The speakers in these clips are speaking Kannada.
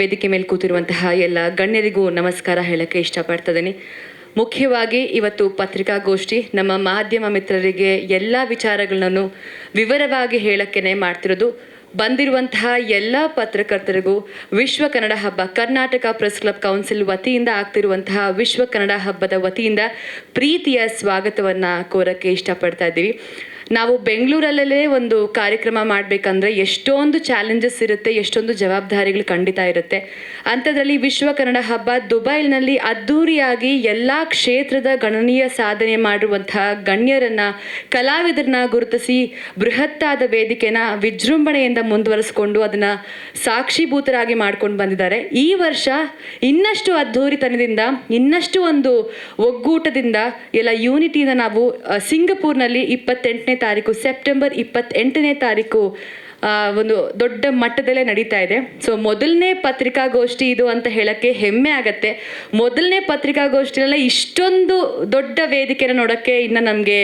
ವೇದಿಕೆ ಮೇಲೆ ಕೂತಿರುವಂತಹ ಎಲ್ಲ ಗಣ್ಯರಿಗೂ ನಮಸ್ಕಾರ ಹೇಳಕ್ಕೆ ಇಷ್ಟಪಡ್ತಿದ್ದೀನಿ ಮುಖ್ಯವಾಗಿ ಇವತ್ತು ಪತ್ರಿಕಾಗೋಷ್ಠಿ ನಮ್ಮ ಮಾಧ್ಯಮ ಮಿತ್ರರಿಗೆ ಎಲ್ಲ ವಿಚಾರಗಳನ್ನು ವಿವರವಾಗಿ ಹೇಳಕ್ಕೇನೆ ಮಾಡ್ತಿರೋದು. ಬಂದಿರುವಂತಹ ಎಲ್ಲ ಪತ್ರಕರ್ತರಿಗೂ ವಿಶ್ವ ಕನ್ನಡ ಹಬ್ಬ, ಕರ್ನಾಟಕ ಪ್ರೆಸ್ ಕ್ಲಬ್ ಕೌನ್ಸಿಲ್ ವತಿಯಿಂದ ಆಗ್ತಿರುವಂತಹ ವಿಶ್ವ ಕನ್ನಡ ಹಬ್ಬದ ವತಿಯಿಂದ ಪ್ರೀತಿಯ ಸ್ವಾಗತವನ್ನು ಕೋರಕ್ಕೆ ಇಷ್ಟಪಡ್ತಾ ಇದ್ದೀವಿ. ನಾವು ಬೆಂಗಳೂರಲ್ಲೇ ಒಂದು ಕಾರ್ಯಕ್ರಮ ಮಾಡಬೇಕಂದ್ರೆ ಎಷ್ಟೊಂದು ಚಾಲೆಂಜಸ್ ಇರುತ್ತೆ, ಎಷ್ಟೊಂದು ಜವಾಬ್ದಾರಿಗಳು ಖಂಡಿತ ಇರುತ್ತೆ. ಅಂಥದ್ರಲ್ಲಿ ವಿಶ್ವ ಕನ್ನಡ ಹಬ್ಬ ದುಬೈನಲ್ಲಿ ಅದ್ಧೂರಿಯಾಗಿ ಎಲ್ಲ ಕ್ಷೇತ್ರದ ಗಣನೀಯ ಸಾಧನೆ ಮಾಡಿರುವಂತಹ ಗಣ್ಯರನ್ನ, ಕಲಾವಿದರನ್ನ ಗುರುತಿಸಿ ಬೃಹತ್ತಾದ ವೇದಿಕೆನ ವಿಜೃಂಭಣೆಯಿಂದ ಮುಂದುವರೆಸ್ಕೊಂಡು ಅದನ್ನ ಸಾಕ್ಷಿಭೂತರಾಗಿ ಮಾಡ್ಕೊಂಡು ಬಂದಿದ್ದಾರೆ. ಈ ವರ್ಷ ಇನ್ನಷ್ಟು ಅದ್ಧೂರಿತನದಿಂದ, ಇನ್ನಷ್ಟು ಒಂದು ಒಗ್ಗೂಟದಿಂದ ಎಲ್ಲ ಯೂನಿಟಿನ ನಾವು ಸಿಂಗಪೂರ್ನಲ್ಲಿ ಇಪ್ಪತ್ತೆಂಟನೇ ತಾರೀಕು ಸೆಪ್ಟೆಂಬರ್ ಇಪ್ಪತ್ತೆಂಟನೇ ತಾರೀಕು. ಒಂದು ದೊಡ್ಡ ಮಟ್ಟದಲ್ಲೇ ನಡೀತಾ ಇದೆ. ಸೊ ಮೊದಲನೇ ಪತ್ರಿಕಾಗೋಷ್ಠಿ ಇದು ಅಂತ ಹೇಳಕ್ಕೆ ಹೆಮ್ಮೆ ಆಗತ್ತೆ. ಮೊದಲನೇ ಪತ್ರಿಕಾಗೋಷ್ಠಿಯಲ್ಲ ಇಷ್ಟೊಂದು ದೊಡ್ಡ ವೇದಿಕೆನ ನೋಡೋಕ್ಕೆ ಇನ್ನು ನಮಗೆ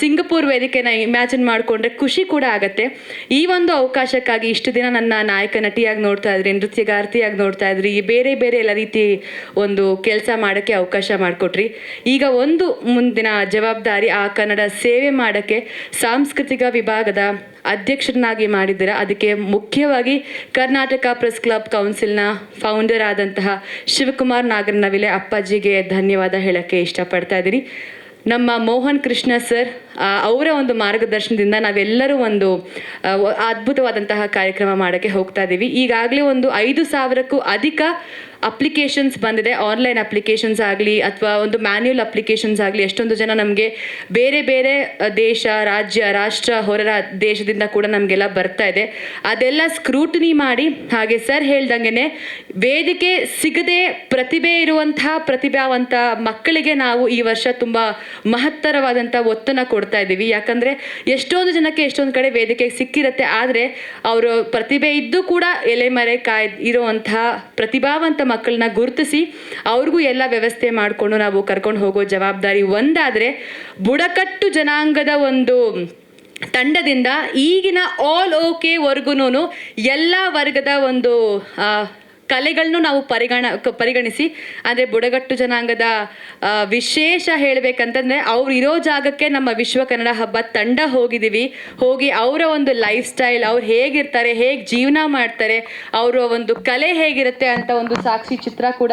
ಸಿಂಗಪೂರ್ ವೇದಿಕೆನ ಇಮ್ಯಾಜಿನ್ ಮಾಡಿಕೊಂಡ್ರೆ ಖುಷಿ ಕೂಡ ಆಗತ್ತೆ. ಈ ಒಂದು ಅವಕಾಶಕ್ಕಾಗಿ ಇಷ್ಟು ದಿನ ನನ್ನ ನಾಯಕ ನಟಿಯಾಗಿ ನೋಡ್ತಾ ಇದ್ರಿ, ನೃತ್ಯಗಾರ್ತಿಯಾಗಿ ನೋಡ್ತಾ ಇದ್ರಿ ಬೇರೆ ಬೇರೆ ಎಲ್ಲ ರೀತಿ ಒಂದು ಕೆಲಸ ಮಾಡೋಕ್ಕೆ ಅವಕಾಶ ಮಾಡಿಕೊಟ್ರಿ. ಈಗ ಒಂದು ಮುಂದಿನ ಜವಾಬ್ದಾರಿ ಆ ಕನ್ನಡ ಸೇವೆ ಮಾಡೋಕ್ಕೆ ಸಾಂಸ್ಕೃತಿಕ ವಿಭಾಗದ ಅಧ್ಯಕ್ಷರನ್ನಾಗಿ ಮಾಡಿದ್ದೀರಾ? ಅದಕ್ಕೆ ಮುಖ್ಯವಾಗಿ ಕರ್ನಾಟಕ ಪ್ರೆಸ್ ಕ್ಲಬ್ ಕೌನ್ಸಿಲ್ನ ಫೌಂಡರ್ ಆದಂತಹ ಶಿವಕುಮಾರ್ ನಾಗರನವಿಲೆ ಅಪ್ಪಾಜಿಗೆ ಧನ್ಯವಾದ ಹೇಳಕ್ಕೆ ಇಷ್ಟಪಡ್ತಾ ಇದ್ದೀರಿ ನಮ್ಮ ಮೋಹನ್ ಕೃಷ್ಣ ಸರ್ ಅವರ ಒಂದು ಮಾರ್ಗದರ್ಶನದಿಂದ ನಾವೆಲ್ಲರೂ ಒಂದು ಅದ್ಭುತವಾದಂತಹ ಕಾರ್ಯಕ್ರಮ ಮಾಡೋಕ್ಕೆ ಹೋಗ್ತಾ ಇದ್ದೀವಿ. ಈಗಾಗಲೇ ಒಂದು ಐದು ಸಾವಿರಕ್ಕೂ ಅಧಿಕ ಅಪ್ಲಿಕೇಶನ್ಸ್ ಬಂದಿದೆ ಆನ್ಲೈನ್ ಅಪ್ಲಿಕೇಶನ್ಸ್ ಆಗಲಿ ಅಥವಾ ಒಂದು ಮ್ಯಾನ್ಯುಯಲ್ ಅಪ್ಲಿಕೇಶನ್ಸ್ ಆಗಲಿ, ಎಷ್ಟೊಂದು ಜನ ನಮಗೆ ಬೇರೆ ಬೇರೆ ದೇಶ, ರಾಜ್ಯ, ರಾಷ್ಟ್ರ ಹೊರ ದೇಶದಿಂದ ಕೂಡ ನಮಗೆಲ್ಲ ಬರ್ತಾ ಇದೆ. ಅದೆಲ್ಲ ಸ್ಕ್ರೂಟಿನಿ ಮಾಡಿ, ಹಾಗೆ ಸರ್ ಹೇಳ್ದಂಗೆ ವೇದಿಕೆ ಸಿಗದೆ ಪ್ರತಿಭೆ ಇರುವಂತಹ, ಪ್ರತಿಭಾವಂತ ಮಕ್ಕಳಿಗೆ ನಾವು ಈ ವರ್ಷ ತುಂಬ ಮಹತ್ತರವಾದಂಥ ಒತ್ತನ್ನು ಕೊಡ್ತಾ ಇದ್ದೀವಿ. ಯಾಕಂದರೆ ಎಷ್ಟೊಂದು ಜನಕ್ಕೆ ಎಷ್ಟೊಂದು ಕಡೆ ವೇದಿಕೆ ಸಿಕ್ಕಿರುತ್ತೆ, ಆದರೆ ಅವರು ಪ್ರತಿಭೆ ಇದ್ದು ಕೂಡ ಎಲೆಮರೆ ಕಾಯ್ ಇರುವಂತಹ ಪ್ರತಿಭಾವಂತ ಮಕ್ಕಳನ್ನ ಗುರುತಿಸಿ ಅವ್ರಿಗೂ ಎಲ್ಲ ವ್ಯವಸ್ಥೆ ಮಾಡಿಕೊಂಡು ನಾವು ಕರ್ಕೊಂಡು ಹೋಗೋ ಜವಾಬ್ದಾರಿ ಒಂದಾದರೆ ಬುಡಕಟ್ಟು ಜನಾಂಗದ ಒಂದು ತಂಡದಿಂದ ಈಗಿನ ಆಲ್ ಓಕೆ ವರ್ಗುನೂ ಎಲ್ಲ ವರ್ಗದ ಒಂದು ಕಲೆಗಳನ್ನು ನಾವು ಪರಿಗಣ ಪರಿಗಣಿಸಿ, ಅಂದರೆ ಬುಡಗಟ್ಟು ಜನಾಂಗದ ವಿಶೇಷ ಹೇಳಬೇಕಂತಂದರೆ ಅವ್ರು ಇರೋ ಜಾಗಕ್ಕೆ ನಮ್ಮ ವಿಶ್ವ ಕನ್ನಡ ಹಬ್ಬ ತಂಡ ಹೋಗಿದ್ದೀವಿ ಹೋಗಿ ಅವರ ಒಂದು ಲೈಫ್ ಸ್ಟೈಲ್, ಅವ್ರು ಹೇಗಿರ್ತಾರೆ, ಹೇಗೆ ಜೀವನ ಮಾಡ್ತಾರೆ, ಅವರ ಒಂದು ಕಲೆ ಹೇಗಿರುತ್ತೆ ಅಂತ ಒಂದು ಸಾಕ್ಷಿ ಚಿತ್ರ ಕೂಡ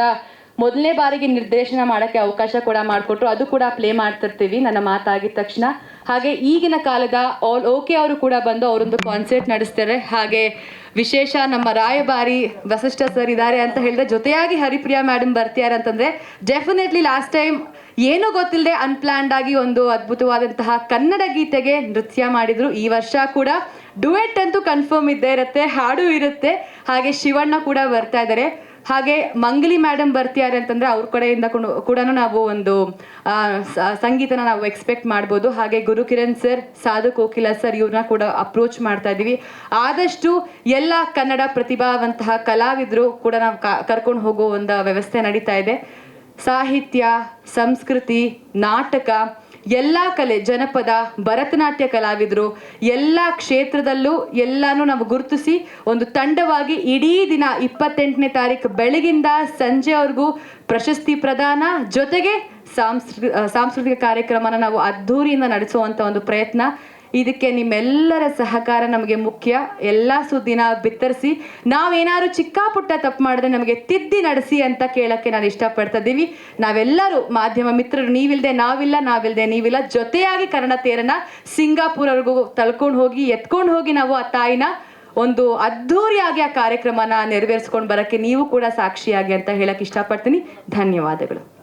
ಮೊದಲನೇ ಬಾರಿಗೆ ನಿರ್ದೇಶನ ಮಾಡೋಕ್ಕೆ ಅವಕಾಶ ಕೂಡ ಮಾಡಿಕೊಟ್ರು. ಅದು ಕೂಡ ಪ್ಲೇ ಮಾಡ್ತಿರ್ತೀವಿ. ನನ್ನ ಮಾತಾಗಿದ ತಕ್ಷಣ. ಹಾಗೆ ಈಗಿನ ಕಾಲದ ಆಲ್ ಓಕೆ ಅವರು ಕೂಡ ಬಂದು ಅವರೊಂದು ಕಾನ್ಸರ್ಟ್ ನಡೆಸ್ತಾರೆ. ಹಾಗೆ ವಿಶೇಷ ನಮ್ಮ ರಾಯಭಾರಿ ವಸಿಷ್ಠ ಸರ್ ಇದ್ದಾರೆ ಅಂತ ಹೇಳಿದ್ರೆ ಜೊತೆಯಾಗಿ ಹರಿಪ್ರಿಯಾ ಮ್ಯಾಡಮ್ ಬರ್ತಿದ್ದಾರೆ ಅಂತಂದ್ರೆ ಡೆಫಿನೆಟ್ಲಿ ಲಾಸ್ಟ್ ಟೈಮ್ ಏನೂ ಗೊತ್ತಿಲ್ಲದೆ ಅನ್ಪ್ಲಾನ್ಡ್ ಆಗಿ ಒಂದು ಅದ್ಭುತವಾದಂತಹ ಕನ್ನಡ ಗೀತೆಗೆ ನೃತ್ಯ ಮಾಡಿದ್ರು. ಈ ವರ್ಷ ಕೂಡ ಡುವೆಟ್ ಅಂತೂ ಕನ್ಫರ್ಮ್ ಇದ್ದೇ ಇರುತ್ತೆ, ಹಾಡು ಇರುತ್ತೆ. ಹಾಗೆ ಶಿವಣ್ಣ ಕೂಡ ಬರ್ತಾ ಇದ್ದಾರೆ. ಹಾಗೆ ಮಂಗಲಿ ಮೇಡಮ್ ಬರ್ತಿದ್ದಾರೆ ಅಂತಂದ್ರೆ ಅವ್ರ ಕಡೆಯಿಂದ ಕೂಡ ನಾವು ಒಂದು ಸಂಗೀತನ ನಾವು ಎಕ್ಸ್ಪೆಕ್ಟ್ ಮಾಡ್ಬೋದು. ಹಾಗೆ ಗುರು ಕಿರಣ್ ಸರ್ ಸಾಧು ಕೋಕಿಲ ಸರ್ ಇವ್ರನ್ನ ಕೂಡ ಅಪ್ರೋಚ್ ಮಾಡ್ತಾ ಇದ್ದೀವಿ. ಆದಷ್ಟು ಎಲ್ಲ ಕನ್ನಡ ಪ್ರತಿಭಾವಂತಹ ಕಲಾವಿದರು ಕೂಡ ನಾವು ಕರ್ಕೊಂಡು ಹೋಗೋ ಒಂದು ವ್ಯವಸ್ಥೆ ನಡೀತಾ ಇದೆ. ಸಾಹಿತ್ಯ, ಸಂಸ್ಕೃತಿ, ನಾಟಕ ಎಲ್ಲ ಕಲೆ, ಜನಪದ, ಭರತನಾಟ್ಯ ಕಲಾವಿದರು, ಎಲ್ಲ ಕ್ಷೇತ್ರದಲ್ಲೂ ಎಲ್ಲಾನು ನಾವು ಗುರುತಿಸಿ ಒಂದು ತಂಡವಾಗಿ ಇಡೀ ದಿನ ಇಪ್ಪತ್ತೆಂಟನೇ ತಾರೀಕು ಬೆಳಗಿಂದ ಸಂಜೆವರೆಗೂ ಪ್ರಶಸ್ತಿ ಪ್ರದಾನ ಜೊತೆಗೆ ಸಾಂಸ್ಕೃ, ಸಾಂಸ್ಕೃತಿಕ ಕಾರ್ಯಕ್ರಮನ ನಾವು ಅದ್ಧೂರಿಯಿಂದ ನಡೆಸುವಂಥ ಒಂದು ಪ್ರಯತ್ನ. ಇದಕ್ಕೆ ನಿಮ್ಮೆಲ್ಲರ ಸಹಕಾರ ನಮಗೆ ಮುಖ್ಯ. ಎಲ್ಲ ಸುದ್ದಿನ ಬಿತ್ತರಿಸಿ, ನಾವೇನಾದ್ರು ಚಿಕ್ಕ ಪುಟ್ಟ ತಪ್ಪು ಮಾಡಿದ್ರೆ ನಮಗೆ ತಿದ್ದಿ ನಡೆಸಿ ಅಂತ ಕೇಳಕ್ಕೆ ನಾನು ಇಷ್ಟಪಡ್ತಾ ಇದ್ದೀವಿ. ನಾವೆಲ್ಲರೂ ಮಾಧ್ಯಮ ಮಿತ್ರರು ನೀವಿಲ್ಲದೆ ನಾವಿಲ್ಲ ನಾವಿಲ್ಲದೆ ನೀವಿಲ್ಲ, ಜೊತೆಯಾಗಿ ಕನ್ನಡ ತೇರನ್ನ ಸಿಂಗಾಪುರವರೆಗೂ ತಳ್ಕೊಂಡು ಹೋಗಿ, ಎತ್ಕೊಂಡು ಹೋಗಿ ನಾವು ಆ ತಾಯಿನ ಒಂದು ಅದ್ಧೂರಿಯಾಗಿ ಆ ಕಾರ್ಯಕ್ರಮನ ನೆರವೇರಿಸ್ಕೊಂಡು ಬರೋಕ್ಕೆ ನೀವು ಕೂಡ ಸಾಕ್ಷಿಯಾಗಿ ಅಂತ ಹೇಳಕ್ಕೆ ಇಷ್ಟಪಡ್ತೀನಿ. ಧನ್ಯವಾದಗಳು.